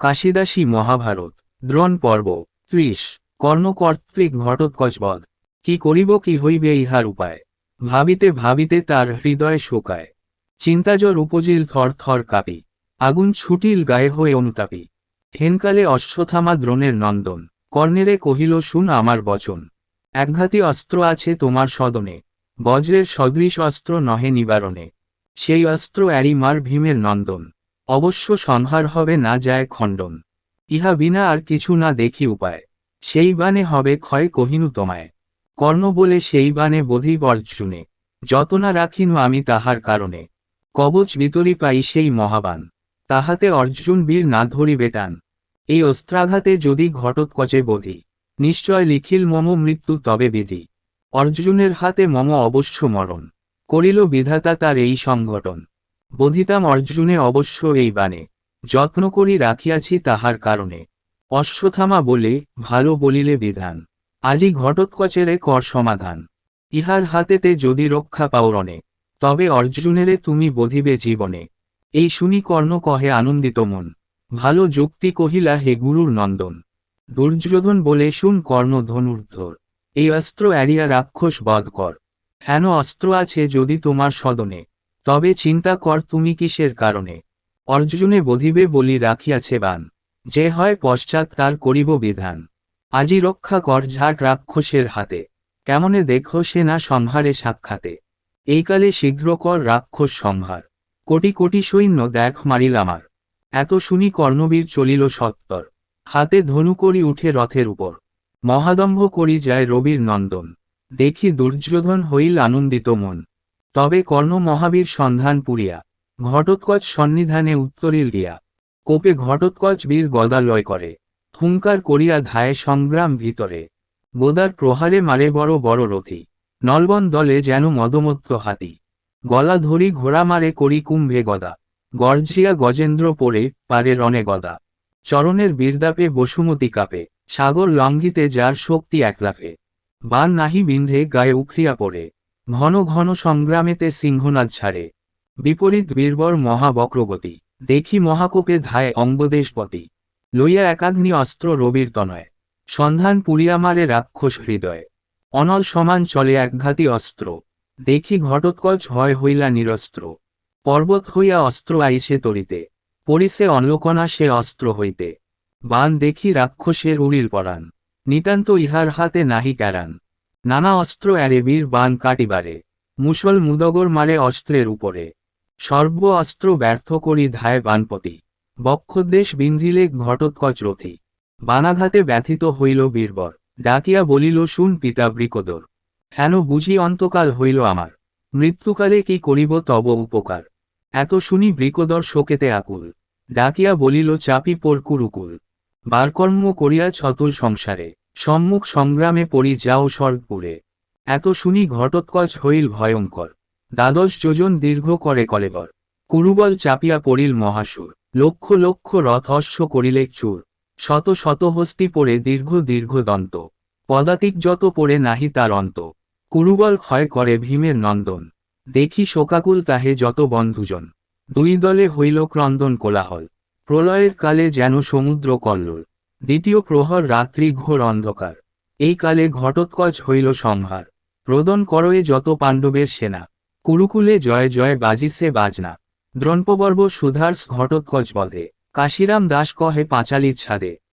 কাশিদাসী মহাভারত, দ্রোণ পর্ব, ত্রিশ কর্ণকর্তৃক ঘটোৎকচবধ। কি করিব, কি হইবে ইহার উপায়। ভাবিতে ভাবিতে তার হৃদয় শোকায়। চিন্তাজর উপজিল থর থর কাপি। আগুন ছুটিল গায়ে হয়ে অনুতাপী। হেনকালে অশ্বথামা দ্রোণের নন্দন। কর্ণেরে কহিল, শুন আমার বচন। একঘাতী অস্ত্র আছে তোমার সদনে। বজ্রের সদৃশ অস্ত্র নহে নিবারণে। সেই অস্ত্র এরি মার ভীমের নন্দন। অবশ্য সংহার হবে না যায় খণ্ডন। ইহা বিনা আর কিছু না দেখি উপায়। সেই বানে হবে ক্ষয় কহিনু তোমায়। কর্ণ বলে সেই বানে বোধিব অর্জুনে, যত না রাখিনু আমি তাহার কারণে। কবচ বিতরি পাই সেই মহাবান তাহাতে অর্জুন বীর না ধরিবে টান। এই অস্ত্রাঘাতে যদি ঘটোৎকচে বোধি, নিশ্চয় লিখিল মম মৃত্যু তবে বিধি। অর্জুনের হাতে মম অবশ্য মরণ। করিল বিধাতা তার এই সংগঠন বোধিতাম অর্জুনে অবশ্য এই বাণে, যত্ন করি রাখিয়াছি তাহার কারণে। অশ্বথামা বলে, ভালো বলিলে বিধান, আজি ঘটোৎকচেরে কর সমাধান। ইহার হাতেতে যদি রক্ষা পাওরণে তবে অর্জুনেরে তুমি বধিবে জীবনে। এই শুনি কর্ণ কহে আনন্দিত মন, ভালো যুক্তি কহিলা হে গুরুর নন্দন। দুর্যোধন বলে, শুন কর্ণ ধনুর্ধর, এই অস্ত্র এড়িয়া রাক্ষস বধ কর। হেন অস্ত্র আছে যদি তোমার সদনে তবে চিন্তা কর তুমি কিসের কারণে? অর্জুনে বধিবে বলি রাখিয়াছে বান। যে হয় পশ্চাৎ তার করিব বিধান। আজি রক্ষা কর ঝাট রাক্ষসের হাতে। কেমনে দেখো সে না সংহারে সাক্ষাতে। এইকালে শীঘ্র কর রাক্ষস সংহার কোটি কোটি সৈন্য দেখ মারিল আমার। এত শুনি কর্ণবীর চলিল সত্তর। হাতে ধনু করি উঠে রথের উপর। মহাদম্ভ করি যায় রবির নন্দন। দেখি দুর্যোধন হইল আনন্দিত মন। তবে কর্ণ মহাবীর সন্ধান পুরিয়া। ঘটোৎকচ সন্নিধানে উত্তরিল দিয়া কোপে ঘটোৎকচ বীর গদা লয় করে। হুঙ্কার করিয়া ধায় সংগ্রাম ভিতরে। গোদার প্রহারে মারে বড় বড় রথি। নলবন দলে যেন মদমত্ত হাতি। গলা ধরি ঘোড়া মারে করি কুম্ভে গদা। গর্জিয়া গজেন্দ্র পরে পারে রণে গদা। চরণের বীরদাপে বসুমতি কাপে। সাগর লঙ্ঘিতে যার শক্তি একলাফে। বান নাহি বিন্ধে গায়ে উখরিয়া পড়ে। ঘন ঘন সংগ্রামেতে সিংহনাথ ছাড়ে। বিপরীত বীরবর মহাবক্রগতি। দেখি মহাকোপে ধায় অঙ্গদেশপতি। লইয়া একাগ্নি অস্ত্র রবির তনয়। সন্ধান পুরিয়া মারে রাক্ষস হৃদয়। অনল সমান চলে একঘাতী অস্ত্র। দেখি ঘটোৎকচ হয় হইলা নিরস্ত্র। পর্বত হইয়া অস্ত্র আইসে তরিতে। পরিসে অনলোকনা সে অস্ত্র হইতে। বান দেখি রাক্ষসের উড়িল পরাণ। নিতান্ত ইহার হাতে নাহি ক্যারান নানা অস্ত্র এরে বীর বান কাটিবারে মুসল মুদগর মারে অস্ত্রের উপরে। সর্ব অস্ত্র ব্যর্থ করি ধায় বানপতি বক্ষদেশ বিন্ধিলে ঘটোৎকচ রথি। বানাঘাতে ব্যথিত হইল বীরবর, ডাকিয়া বলিল, শুন পিতা বৃকদর, হেন বুঝি অন্তকাল হইল আমার, মৃত্যুকালে কি করিব তব উপকার? এত শুনি বৃকদর শোকেতে আকুল, ডাকিয়া বলিল, চাপি পর কুরুকুল, বারকর্ম করিয়া ছতুল সংসারে। সম্মুখ সংগ্রামে পড়ি যাও স্বর্গপুরে। এত শুনি ঘটোৎকচ হইল ভয়ঙ্কর। দ্বাদশ যোজন দীর্ঘ করে কলেবর। কুরুবল চাপিয়া পড়িল মহাসুর। লক্ষ লক্ষ রথ অশ্ব করিলে চুর। শত শত হস্তি পড়ে দীর্ঘ দীর্ঘ দন্ত। পদাতিক যত পড়ে নাহি তার অন্ত। কুরুবল ক্ষয় করে ভীমের নন্দন। দেখি শোকাকুল তাহে যত বন্ধুজন। দুই দলে হইল ক্রন্দন কোলাহল। প্রলয়ের কালে যেন সমুদ্র কল্লোল। দ্বিতীয় প্রহর রাত্রি ঘোর অন্ধকার। এই কালে ঘটোৎকচ হইল সংহার রোদন করয়ে যত পাণ্ডবের সেনা। কুরুকুলে জয় জয় বাজিসে বাজনা। দ্রণপবর্ব সুধার্স ঘটোৎকচ বধে। কাশিরাম দাস কহে পাঁচালির ছাদে।